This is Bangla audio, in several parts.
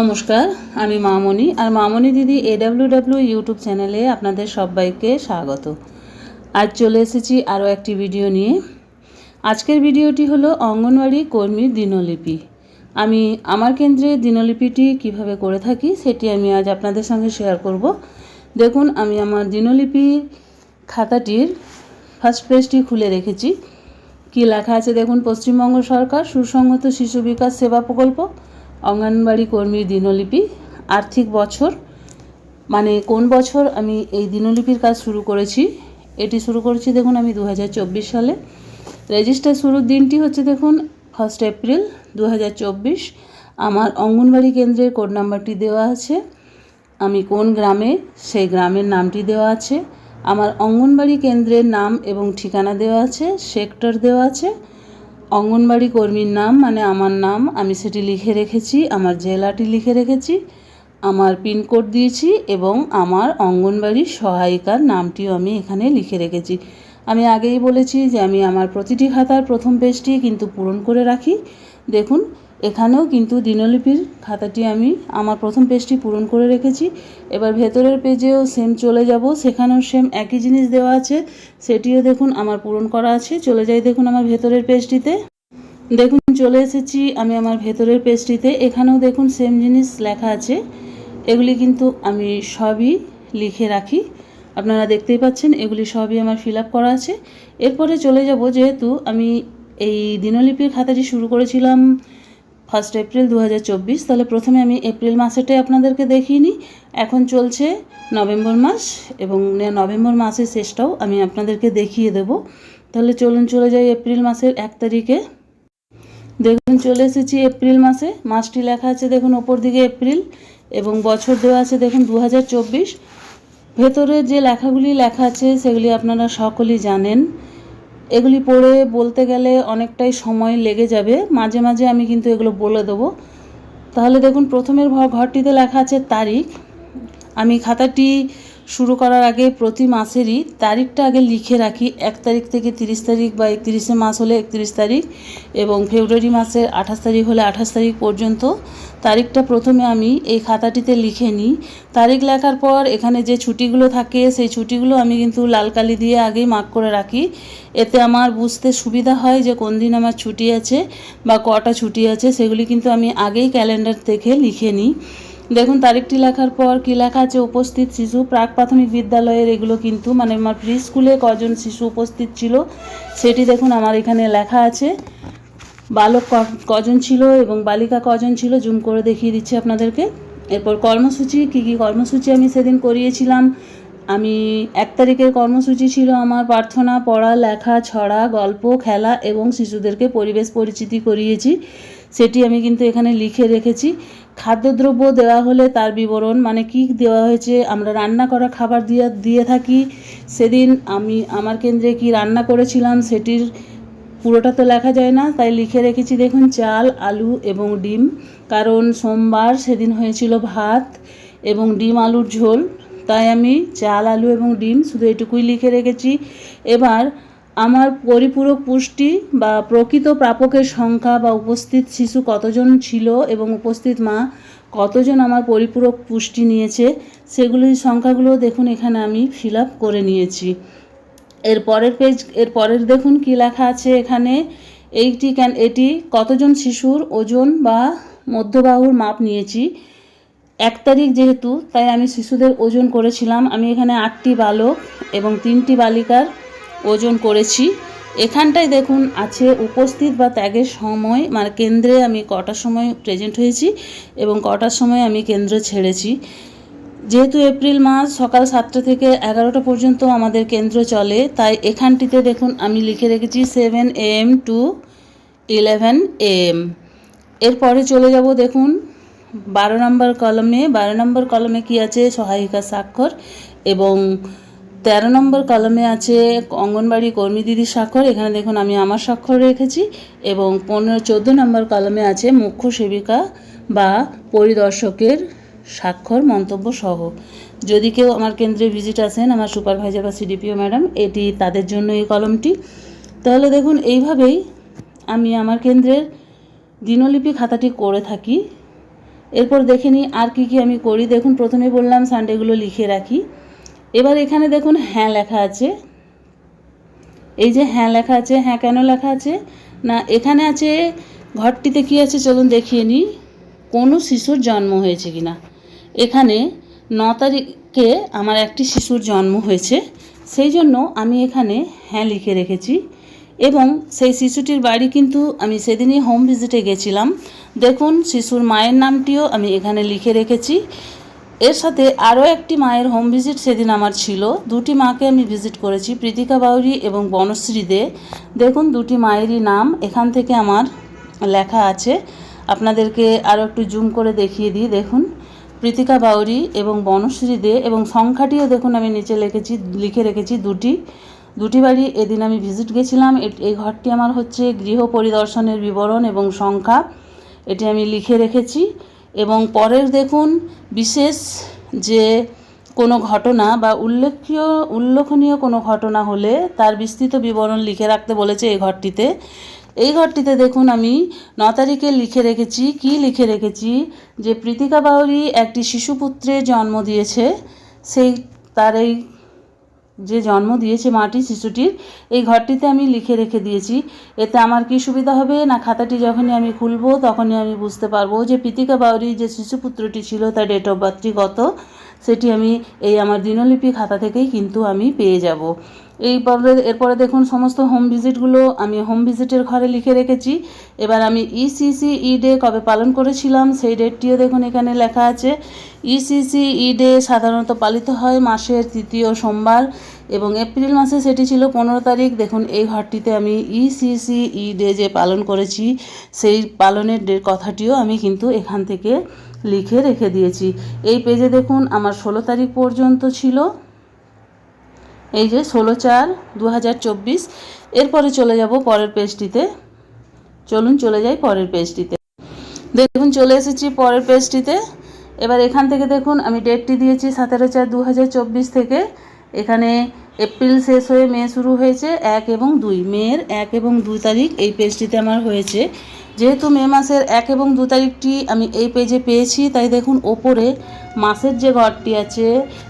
নমস্কার, আমি মামনি আর মামনি দিদি এডাব্লিউডাব্লিউ ইউটিউব চ্যানেলে আপনাদের সবাইকে স্বাগত। আজ চলে এসেছি আরও একটি ভিডিও নিয়ে। আজকের ভিডিওটি হলো অঙ্গনওয়াড়ি কর্মীর দিনলিপি। আমি আমার কেন্দ্রে দিনলিপিটি কীভাবে করে থাকি সেটি আমি আজ আপনাদের সঙ্গে শেয়ার করব। দেখুন, আমি আমার দিনলিপি খাতাটির ফার্স্ট পেজটি খুলে রেখেছি। কি লেখা আছে দেখুন, পশ্চিমবঙ্গ সরকার সুসংহত শিশু বিকাশ সেবা প্রকল্প। অঙ্গনবাড়ি কর্মীর দিনলিপি, আর্থিক বছর মানে কোন বছর আমি এই দিনলিপির কাজ শুরু করেছি, এটি শুরু করেছি দেখুন আমি দু হাজার চব্বিশ সালে। রেজিস্টার শুরুর দিনটি হচ্ছে দেখুন ফার্স্ট এপ্রিল দু হাজার চব্বিশ। আমার অঙ্গনবাড়ি কেন্দ্রের কোড নাম্বারটি দেওয়া আছে। আমি কোন গ্রামে, সেই গ্রামের নামটি দেওয়া আছে। আমার অঙ্গনবাড়ি কেন্দ্রের নাম এবং ঠিকানা দেওয়া আছে, সেক্টর দেওয়া আছে। অঙ্গনবাড়ি কর্মীর নাম মানে আমার নাম, আমি সেটি লিখে রেখেছি, আমার জেলাটি লিখে রেখেছি, আমার পিনকোড দিয়েছি এবং আমার অঙ্গনবাড়ি সহায়িকার নামটিও আমি এখানে লিখে রেখেছি। আমি আগেই বলেছি যে আমি আমার প্রতিটি খাতার প্রথম পেজটি কিন্তু পূরণ করে রাখি। দেখুন এখানেও কিন্তু দিনলিপির খাতাটি আমি, আমার প্রথম পেজটি পূরণ করে রেখেছি। এবার ভেতরের পেজেও সেম চলে যাব, সেখানেও সেম একই জিনিস দেওয়া আছে, সেটিও দেখুন আমার পূরণ করা আছে। চলে যাই দেখুন আমার ভেতরের পেজটিতে। দেখুন, চলে এসেছি আমি আমার ভেতরের পেজটিতে। এখানেও দেখুন সেম জিনিস লেখা আছে, এগুলি কিন্তু আমি সবই লিখে রাখি। আপনারা দেখতেই পাচ্ছেন, এগুলি সবই আমার ফিল করা আছে। এরপরে চলে যাব, যেহেতু আমি এই দিনলিপির খাতাটি শুরু করেছিলাম ফার্স্ট এপ্রিল দু হাজার চব্বিশ। তাহলে প্রথমে আমি এপ্রিল মাসেটাই আপনাদেরকে দেখিয়ে এখন চলছে নভেম্বর মাস এবং নভেম্বর মাসের শেষটাও আমি আপনাদেরকে দেখিয়ে দেব। তাহলে চলুন চলে যাই এপ্রিল মাসের এক তারিখে। দেখুন, চলে এসেছি এপ্রিল মাসে। মাসটি লেখা আছে দেখুন ওপর দিকে এপ্রিল এবং বছর দেওয়া আছে দেখুন দু হাজার চব্বিশ। ভেতরে যে লেখাগুলি লেখা আছে সেগুলি আপনারা সকলেই জানেন। এগুলি পড়ে বলতে গেলে অনেকটাই সময় লেগে যাবে। মাঝে মাঝে আমি কিন্তু এগুলো বলে দেবো। তাহলে দেখুন, প্রথমের ঘরটিতে লেখা আছে তারিখ। আমি খাতাটি শুরু করার আগে প্রতি মাসেরই তারিখটা আগে লিখে রাখি। এক তারিখ থেকে তিরিশ তারিখ বা একত্রিশে মাস হলে একত্রিশ তারিখ এবং ফেব্রুয়ারি মাসের আঠাশ তারিখ হলে আঠাশ তারিখ পর্যন্ত তারিখটা প্রথমে আমি এই খাতাটিতে লিখে নিই। তারিখ লেখার পর এখানে যে ছুটিগুলো থাকে, সেই ছুটিগুলো আমি কিন্তু লাল কালি দিয়ে আগেই মার্ক করে রাখি। এতে আমার বুঝতে সুবিধা হয় যে কোন দিন আমার ছুটি আছে বা কটা ছুটি আছে, সেগুলি কিন্তু আমি আগেই ক্যালেন্ডার থেকে লিখে নিই। দেখুন, তারিখটি লেখার পর কী লেখা আছে? উপস্থিত শিশু, প্রাক প্রাথমিক বিদ্যালয়ের এগুলো কিন্তু মানে আমার প্রি স্কুলে কজন শিশু উপস্থিত ছিল, সেটি দেখুন, আমার এখানে লেখা আছে। বালক কজন ছিল এবং বালিকা কজন ছিল, জুম করে দেখিয়ে দিচ্ছি আপনাদেরকে। এরপর কর্মসূচি, কী কী কর্মসূচি আমি সেদিন করিয়েছিলাম। আমি এক তারিখের কর্মসূচি ছিল আমার প্রার্থনা, পড়া, লেখা, ছড়া, গল্প, খেলা এবং শিশুদেরকে পরিবেশ পরিচিতি করিয়েছি। সেটি আমি কিন্তু এখানে লিখে রেখেছি। খাদ্যদ্রব্য দেওয়া হলে তার বিবরণ মানে কি দেওয়া হয়েছে, আমরা রান্না করা খাবার দিয়ে দিয়ে থাকি। সেদিন আমি, আমার কেন্দ্রে কি রান্না করেছিলাম সেটির পুরোটা তো লেখা যায় না, তাই লিখে রেখেছি দেখুন, চাল, আলু এবং ডিম। কারণ সোমবার সেদিন হয়েছিল ভাত এবং ডিম আলুর ঝোল, তাই আমি চাল, আলু এবং ডিম শুধু এটুকুই লিখে রেখেছি। এবার আমার পরিপূরক পুষ্টি বা প্রকৃত প্রাপকের সংখ্যা বা উপস্থিত শিশু কতজন ছিল এবং উপস্থিত মা কতজন আমার পরিপূরক পুষ্টি নিয়েছে, সেগুলির সংখ্যাগুলো দেখুন এখানে আমি ফিল করে নিয়েছি। এর পরের পেজ এর পরের দেখুন কি লেখা আছে এখানে, এইটি ক্যান এটি কতজন শিশুর ওজন বা মধ্যবাহুর মাপ নিয়েছি। এক তারিখ যেহেতু, তাই আমি শিশুদের ওজন করেছিলাম। আমি এখানে আটটি বালক এবং তিনটি বালিকার ওজন করেছি। এখানটায় দেখুন আছে উপস্থিত বা ত্যাগের সময় মানে কেন্দ্রে আমি কটার সময় প্রেজেন্ট হয়েছি এবং কটার সময় আমি কেন্দ্র ছেড়েছি। যেহেতু এপ্রিল মাস, সকাল সাতটা থেকে এগারোটা পর্যন্ত আমাদের কেন্দ্র চলে, তাই এখানটিতে দেখুন আমি লিখে রেখেছি seven AM to eleven AM এরপরে চলে যাব দেখুন, বারো নম্বর কলমে বারো নম্বর কলমে কি আছে? সহায়িকা স্বাক্ষর এবং তেরো নম্বর কলমে আছে অঙ্গনবাড়ি কর্মী দিদির স্বাক্ষর, এখানে দেখুন আমি আমার স্বাক্ষর রেখেছি, এবং পনেরো, চোদ্দ নম্বর কলমে আছে মুখ্য সেবিকা বা পরিদর্শকের স্বাক্ষর মন্তব্য সহ। যদি কেউ আমার কেন্দ্রে ভিজিট আসেন, আমার সুপারভাইজার বা সিডিপিও ম্যাডাম এটি তাদের জন্য এই কলমটি। তাহলে দেখুন, এইভাবেই আমি আমার কেন্দ্রের দিনলিপি খাতাটি করে থাকি। এরপর দেখে নিই আর কি কি আমি করি। দেখুন, প্রথমে বললাম সানডেগুলো লিখে রাখি। এবার এখানে দেখুন হ্যাঁ লেখা আছে। এই যে হ্যাঁ লেখা আছে হ্যাঁ কেন লেখা আছে? না, এখানে আছে, ঘরটিতে কি আছে চলুন দেখিয়ে নিই। কোনো শিশুর জন্ম হয়েছে কি না এখানে ন তারিখে আমার একটি শিশুর জন্ম হয়েছে। সেই জন্য আমি এখানে হ্যাঁ লিখে রেখেছি। এবং সেই শিশুটির বাড়ি কিন্তু আমি সেদিনই হোম ভিজিটে গেছিলাম। দেখুন, শিশুর মায়ের নামটিও আমি এখানে লিখে রেখেছি। এর সাথে আরও একটি মায়ের হোম ভিজিট সেদিন আমার ছিল। দুটি মাকে আমি ভিজিট করেছি, প্রীতিকা বাউরি এবং বনশ্রী দে। দেখুন, দুটি মায়েরই নাম। এখান থেকে আমার লেখা আছে। আপনাদেরকে আরও একটু জুম করে দেখিয়ে দিই। দেখুন, প্রীতিকা বাউরি এবং বনশ্রী দে এবং সংখ্যাটিও দেখুন, আমি নিচে লিখেছি, লিখে রেখেছি দুটি। দুটি বাড়ি এদিন আমি ভিজিট গেছিলাম। এই ঘরটি আমার হচ্ছে গৃহ পরিদর্শনের বিবরণ এবং সংখ্যা। এটি আমি লিখে রেখেছি। এবং পরের দেখুন, বিশেষ যে কোনো ঘটনা বা উল্লেখ্য, উল্লেখনীয় কোনো ঘটনা হলে তার বিস্তৃত বিবরণ লিখে রাখতে বলেছে এই ঘরটিতে। এই ঘরটিতে দেখুন, আমি ন তারিখে লিখে রেখেছি। কি লিখে রেখেছি? যে প্রীতিকা বাউরি একটি শিশুপুত্রের জন্ম দিয়েছে। সেই, তার এই যে জন্ম দিয়েছে মাটি শিশুটির, এই ঘরটিতে আমি লিখে রেখে দিয়েছি। এতে আমার কি সুবিধা হবে না খাতাটি যখনই আমি খুলব তখনই আমি বুঝতে পারব যে পিতিকা বাউরি যে শিশুপুত্রটি ছিল তার ডেট অফ বার্থটি কত, সেটি আমি এই আমার দিনলিপি খাতা থেকেই কিন্তু আমি পেয়ে যাব। এই পরে এরপরে দেখুন সমস্ত হোম ভিজিটগুলো আমি হোম ভিজিটের ঘরে লিখে রেখেছি। এবার আমি ইসিসি ই ডে কবে পালন করেছিলাম সেই ডেটটিও দেখুন এখানে লেখা আছে। ইসিসি ই ডে সাধারণত পালিত হয় মাসের তৃতীয় সোমবার এবং এপ্রিল মাসে সেটি ছিল পনেরো তারিখ। দেখুন এই ঘরটিতে আমি ইসিসি ই ডে যে পালন করেছি সেই পালনের ডে কথাটিও আমি কিন্তু এখান থেকে লিখে রেখে দিয়েছি। এই পেজে দেখুন আমার ষোলো তারিখ পর্যন্ত ছিল। এই যে ষোলো চার দু এরপরে চলে যাব পরের পেজটিতে। চলুন চলে যাই পরের পেজটিতে। দেখুন, চলে এসেছি পরের পেজটিতে। এবার এখান থেকে দেখুন, আমি ডেটটি দিয়েছি সতেরো চার দু থেকে। এখানে এপ্রিল শেষ হয়ে মে শুরু হয়েছে, এক এবং দুই। মেয়ের এক এবং দুই তারিখ এই পেজটিতে আমার হয়েছে। যেহেতু মে মাসের এক এবং দু তারিখটি আমি এই পেজে পেয়েছি, তাই দেখুন ওপরে মাসের যে ঘরটি আছে,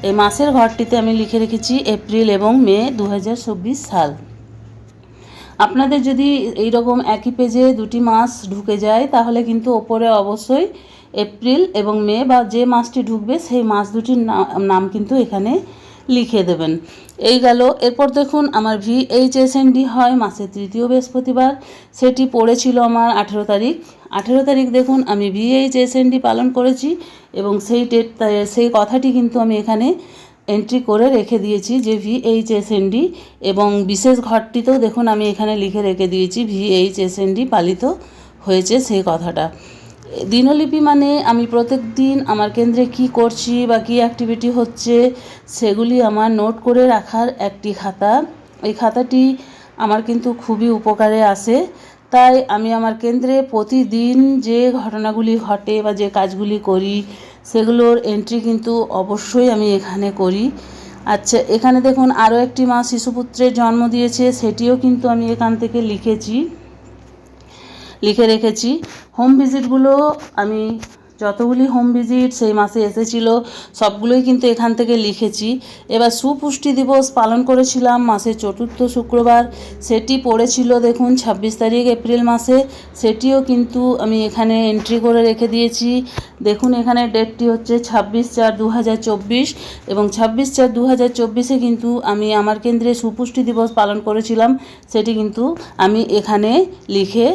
এই মাসের ঘরটিতে আমি লিখে রেখেছি এপ্রিল এবং মে দু সাল। আপনাদের যদি এই রকম একই পেজে দুটি মাস ঢুকে যায়, তাহলে কিন্তু ওপরে অবশ্যই এপ্রিল এবং মে বা যে মাসটি ঢুকবে, সেই মাস দুটির নাম কিন্তু এখানে লিখে দেবেন। এই গেল। এরপর দেখুন, আমার V H S N D হয় মাসের তৃতীয় বৃহস্পতিবার। সেটি পড়েছিল আমার আঠেরো তারিখ। আঠেরো তারিখ দেখুন, আমি V H S N D পালন করেছি এবং সেই ডেট সেই কথাটি কিন্তু আমি এখানে এন্ট্রি করে রেখে দিয়েছি যে ভিএইচএসএনডি এবং বিশেষ ঘরটিতেও দেখুন, আমি এখানে লিখে রেখে দিয়েছি ভিএইচএসএনডি পালিত হয়েছে সেই কথাটা। দিনলিপি মানে আমি প্রত্যেক দিন আমার কেন্দ্রে কি করছি বা কী অ্যাক্টিভিটি হচ্ছে, সেগুলি আমার নোট করে রাখার একটি খাতা। এই খাতাটি আমার কিন্তু খুবই উপকারে আসে। তাই আমি আমার কেন্দ্রে প্রতিদিন যে ঘটনাগুলি ঘটে বা যে কাজগুলি করি, সেগুলোর এন্ট্রি কিন্তু অবশ্যই আমি এখানে করি। আচ্ছা এখানে দেখুন আরও একটি মা শিশুপুত্রের জন্ম দিয়েছে, সেটিও কিন্তু আমি এখান থেকে লিখেছি। লিখে রেখেছি। হোম ভিজিটগুলো আমি যতগুলি হোম ভিজিট সেই মাসে এসেছিল, সবগুলোই কিন্তু এখান থেকে লিখেছি। এবার সুপুষ্টি দিবস পালন করেছিলাম মাসের চতুর্থ শুক্রবার। সেটি পড়েছিল দেখুন ছাব্বিশ তারিখ এপ্রিল মাসে। সেটিও কিন্তু আমি এখানে এন্ট্রি করে রেখে দিয়েছি। দেখুন এখানে ডেটটি হচ্ছে ছাব্বিশ চার দু এবং ছাব্বিশ চার দু কিন্তু আমি আমার কেন্দ্রে সুপুষ্টি দিবস পালন করেছিলাম। সেটি কিন্তু আমি এখানে লিখে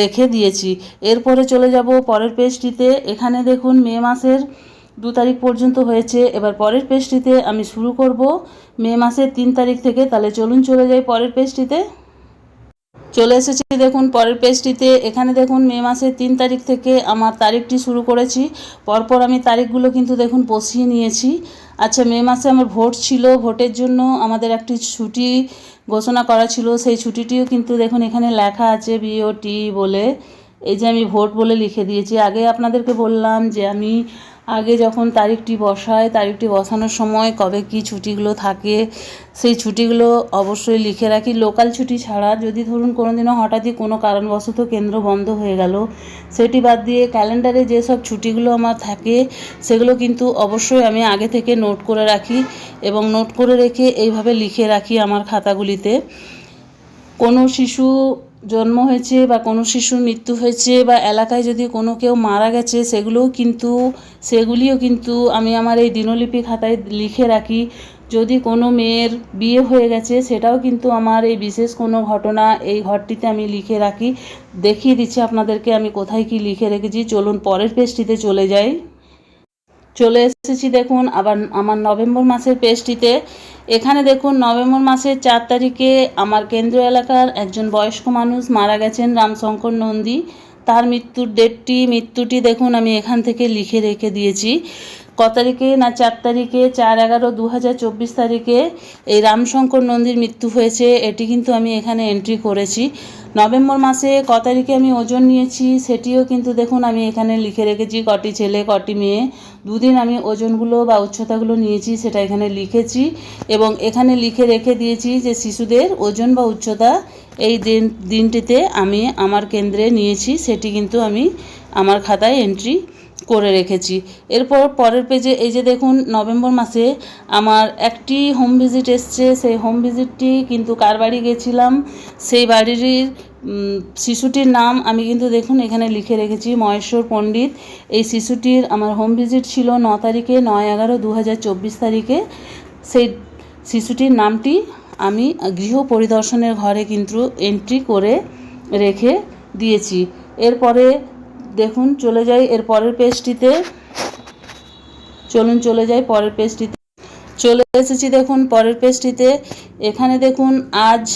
রেখে দিয়েছি। এরপরে চলে যাব পরের পেজটিতে এখানে দেখুন মে মাসের দু তারিখ পর্যন্ত হয়েছে। এবার পরের পেজটিতে আমি শুরু করব। মে মাসের তিন তারিখ থেকে। তাহলে চলুন চলে যাই পরের পেজটিতে। চলে এসেছি দেখুন পরের পেজটিতে। এখানে দেখুন মে মাসের তিন তারিখ থেকে আমার তারিখটি শুরু করেছি। পরপর আমি তারিখগুলো কিন্তু দেখুন বসিয়ে নিয়েছি। আচ্ছা মে মাসে আমার ভোট ছিল। ভোটের জন্য আমাদের একটি ছুটি ঘোষণা করা ছিল। সেই ছুটিটিও কিন্তু দেখুন এখানে লেখা আছে বিওটি বলে। এই যে আমি ভোট বলে লিখে দিয়েছি, আগে আপনাদেরকে বললাম যে আমি আগে যখন তারিখটি বসায় তারিখটি বসানোর সময় কবে কি ছুটিগুলো থাকে, সেই ছুটিগুলো অবশ্যই লিখে রাখি। লোকাল ছুটি ছাড়া যদি ধরুন কোনো দিনও হঠাৎই কোনো কারণবশত কেন্দ্র বন্ধ হয়ে গেল, সেটি বাদ দিয়ে ক্যালেন্ডারে যেসব ছুটিগুলো আমার থাকে, সেগুলো কিন্তু অবশ্যই আমি আগে থেকে নোট করে রাখি এবং নোট করে রেখে এইভাবে লিখে রাখি আমার খাতাগুলিতে। কোনো শিশু জন্ম হয়েছে বা কোনো শিশুর মৃত্যু হয়েছে বা এলাকায় যদি কোনো কেউ মারা গেছে, সেগুলোও কিন্তু, সেগুলিও কিন্তু আমি আমার এই দিনলিপি খাতায় লিখে রাখি। যদি কোনো মেয়ের বিয়ে হয়ে গেছে, সেটাও কিন্তু আমার এই বিশেষ কোনো ঘটনা এই ঘরটিতে আমি লিখে রাখি। দেখিয়ে দিচ্ছি আপনাদেরকে আমি কোথায় কি লিখে রেখেছি। চলুন পরের পেজটিতে চলে যাই। চলে এসেছি দেখুন, আবার আমার নভেম্বর মাসের পেজটিতে। এখানে দেখুন নভেম্বর মাসের চার তারিখে আমার কেন্দ্র এলাকার একজন বয়স্ক মানুষ মারা গেছেন রামশঙ্কর নন্দী। তার মৃত্যুর ডেটটি মৃত্যুটি দেখুন আমি এখান থেকে লিখে রেখে দিয়েছি। ক তারিখে না চার তারিখে? চার এগারো দু তারিখে এই রামশঙ্কর নন্দীর মৃত্যু হয়েছে, এটি কিন্তু আমি এখানে এন্ট্রি করেছি। নভেম্বর মাসে ক তারিখে আমি ওজন নিয়েছি, সেটিও কিন্তু দেখুন আমি এখানে লিখে রেখেছি, কটি ছেলে, কটি মেয়ে। দুদিন আমি ওজনগুলো বা উচ্চতাগুলো নিয়েছি, সেটা এখানে লিখেছি এবং এখানে লিখে রেখে দিয়েছি যে শিশুদের ওজন বা উচ্চতা এই দিন, দিনটিতে আমি আমার কেন্দ্রে নিয়েছি, সেটি কিন্তু আমি আমার খাতায় এন্ট্রি করে রেখেছি। এরপর পরের পেজে এই যে দেখুন, নভেম্বর মাসে আমার একটি হোম ভিজিট এসছে। সেই হোম ভিজিটটি কিন্তু কার বাড়ি গেছিলাম? সেই বাড়ির শিশুটির নাম আমি কিন্তু দেখুন এখানে লিখে রেখেছি, মহেশ্বর পণ্ডিত। এই শিশুটির আমার হোম ভিজিট ছিল ন তারিখে নয় এগারো দু তারিখে। সেই শিশুটির নামটি আমি গৃহ পরিদর্শনের ঘরে কিন্তু এন্ট্রি করে রেখে দিয়েছি। এরপরে দেখুন, চলে যাই এর পরের পেজটিতে চলুন, চলে যাই পরের পেজটিতে চলে এসেছি দেখুন পরের পেজটিতে এখানে দেখুন, আজ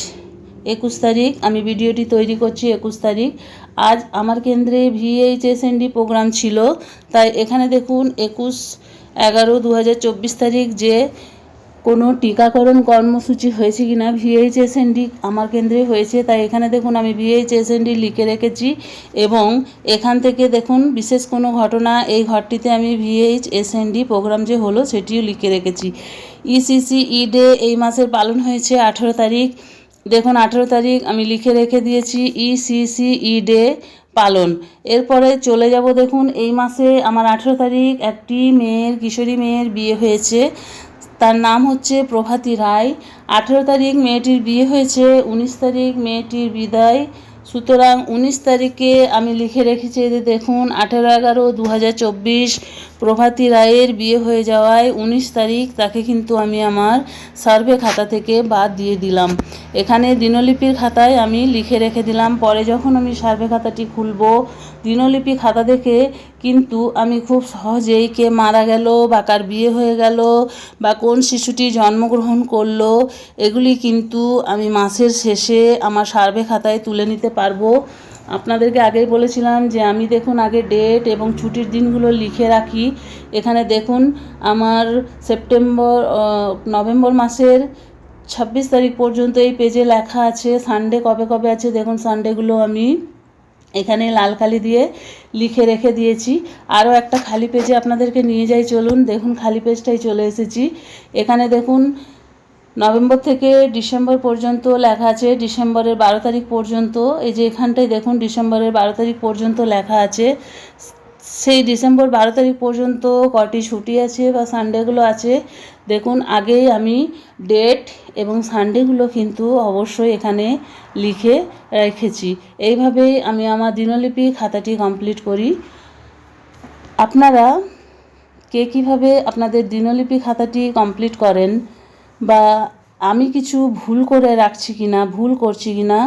একুশ তারিখ, আমি ভিডিওটি তৈরি করছি একুশ তারিখ। আজ আমার কেন্দ্রে ভিএইচএসএনডি প্রোগ্রাম ছিল। তাই এখানে দেখুন, একুশ এগারো দু তারিখ যে কোনো টিকাকরণ কর্মসূচি হয়েছে কি না ভিএইচএসএনডি আমার কেন্দ্রে হয়েছে, তাই এখানে দেখুন আমি ভিএইচএসএনডি লিখে রেখেছি এবং এখান থেকে দেখুন বিশেষ কোনো ঘটনা, এই ঘরটিতে আমি ভিএইচএসএনডি প্রোগ্রাম যে হলো সেটিও লিখে রেখেছি। ইসিসি ই ডে এই মাসের পালন হয়েছে আঠেরো তারিখ। দেখুন আঠেরো তারিখ আমি লিখে রেখে দিয়েছি ইসিসি ই ডে পালন। এরপরে চলে যাব দেখুন, এই মাসে আমার আঠেরো তারিখ একটি মেয়ের, কিশোরী মেয়ের বিয়ে হয়েছে। তার নাম হচ্ছে প্রভাতী রায়। আঠেরো তারিখ মেয়েটির বিয়ে হয়েছে, উনিশ তারিখ মেয়েটির বিদায়। সুতরাং উনিশ তারিখে আমি লিখে রেখেছি দেখুন, আঠেরো এগারো দু হাজার চব্বিশ। প্রভাতী রায়ের বিয়ে হয়ে যাওয়ায় উনিশ তারিখ তাকে কিন্তু আমি আমার সার্ভে খাতা থেকে বাদ দিয়ে দিলাম। এখানে দিনলিপির খাতায় আমি লিখে রেখে দিলাম, পরে যখন আমি সার্ভে খাতাটি খুলব, দিনলিপি খাতা দেখে কিন্তু আমি খুব সহজেই কে মারা গেল, বা কার বিয়ে হয়ে গেল, বা কোন শিশুটি জন্মগ্রহণ করল, এগুলি কিন্তু আমি মাসের শেষে আমার সার্ভে খাতায় তুলে নিতে পারব। আপনাদেরকে আগেই বলেছিলাম যে আমি দেখুন আগে ডেট এবং ছুটির দিনগুলো লিখে রাখি। এখানে দেখুন আমার সেপ্টেম্বর নভেম্বর মাসের ছাব্বিশ তারিখ পর্যন্ত এই পেজে লেখা আছে। সানডে কবে কবে আছে দেখুন সানডেগুলো আমি এখানে লাল কালি দিয়ে লিখে রেখে দিয়েছি। আরও একটা খালি পেজে আপনাদেরকে নিয়ে যাই চলুন। দেখুন খালি পেজটাই চলে এসেছি। এখানে দেখুন নভেম্বর থেকে ডিসেম্বর পর্যন্ত লেখা আছে, ডিসেম্বরের বারো তারিখ পর্যন্ত। এই যে এখানটায় দেখুন, ডিসেম্বরের বারো তারিখ পর্যন্ত লেখা আছে। সেই ডিসেম্বর বারো তারিখ পর্যন্ত কটি ছুটি আছে বা সানডেগুলো আছে, দেখুন আগেই আমি ডেট এবং সানডেগুলো কিন্তু অবশ্যই এখানে লিখে রেখেছি। এইভাবেই আমি আমার দিনলিপি খাতাটি কমপ্লিট করি। আপনারা কে কীভাবে আপনাদের দিনলিপি খাতাটি কমপ্লিট করেন বা আমি কিছু ভুল করে রাখছি কি না ভুল করছি কি না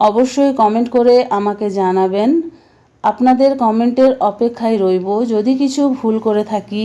অবশ্যই কমেন্ট করে আমাকে জানাবেন। আপনাদের কমেন্টের অপেক্ষায় রইব। যদি কিছু ভুল করে থাকি